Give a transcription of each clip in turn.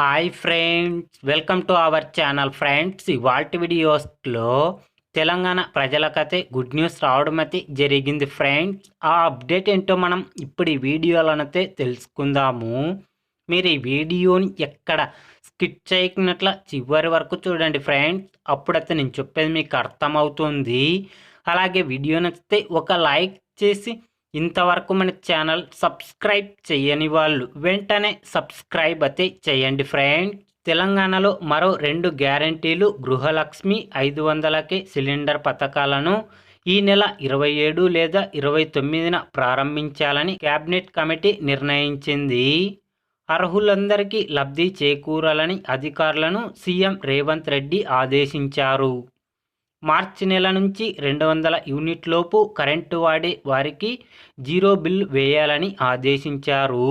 Hi friends welcome to our channel friends. ఇవాల్టి వీడియోస్లో Telangana ప్రజలకైతే good news రావడం అయితే జరిగింది ఫ్రెండ్స్. ఆ అప్డేట్ ఏంటో మనం ఇప్పుడు ఈ వీడియోలోనైతే తెలుసుకుందాము. మీరు ఈ వీడియోని ఎక్కడ స్కిప్ చేయకున్నట్ల చివరి వరకు చూడండి ఫ్రెండ్స్. అప్పుడైతే నేను చెప్పేది మీకు అర్థమవుతుంది. అలాగే వీడియో నచ్చితే ఒక లైక్ చేసి ఇంతవరకు మన ఛానల్ సబ్స్క్రైబ్ చేయని వాళ్ళు వెంటనే సబ్స్క్రైబ్ అయితే చేయండి ఫ్రెండ్ తెలంగాణలో మరో రెండు గ్యారంటీలు గృహలక్ష్మి ఐదు వందలకే సిలిండర్ పథకాలను ఈ నెల ఇరవై ఏడు లేదా ఇరవై తొమ్మిదిన ప్రారంభించాలని కేబినెట్ కమిటీ నిర్ణయించింది. అర్హులందరికీ లబ్ధి చేకూరాలని అధికారులను సీఎం రేవంత్ రెడ్డి ఆదేశించారు. మార్చి నెల నుంచి రెండు వందల యూనిట్ లోపు కరెంటు వాడే వారికి జీరో బిల్ వేయాలని ఆదేశించారు.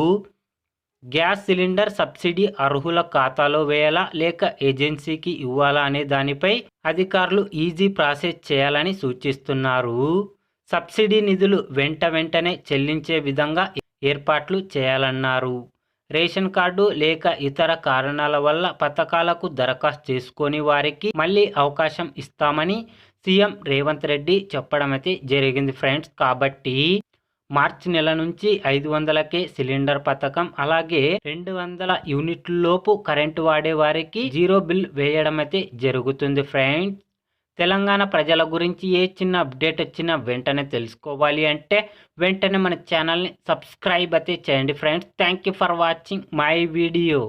గ్యాస్ సిలిండర్ సబ్సిడీ అర్హుల ఖాతాలో వేయాలా లేక ఏజెన్సీకి ఇవ్వాలా అనే దానిపై అధికారులు ఈజీ ప్రాసెస్ చేయాలని సూచిస్తున్నారు. సబ్సిడీ నిధులు వెంట వెంటనే చెల్లించే విధంగా ఏర్పాట్లు చేయాలన్నారు. రేషన్ కార్డు లేక ఇతర కారణాల వల్ల పథకాలకు దరఖాస్తు చేసుకొని వారికి మళ్ళీ అవకాశం ఇస్తామని సీఎం రేవంత్ రెడ్డి చెప్పడం అయితే జరిగింది ఫ్రెండ్స్. కాబట్టి మార్చి నెల నుంచి ఐదు వందలకే సిలిండర్ పథకం అలాగే రెండు వందల యూనిట్ల లోపు కరెంటు వాడే వారికి జీరో బిల్ వేయడం అయితే జరుగుతుంది ఫ్రెండ్స్. తెలంగాణ ప్రజల గురించి ఏ చిన్న అప్డేట్ వచ్చినా వెంటనే తెలుసుకోవాలి అంటే వెంటనే మన ఛానల్ని సబ్స్క్రైబ్ అయితే చేయండి friends. Thank you for watching my video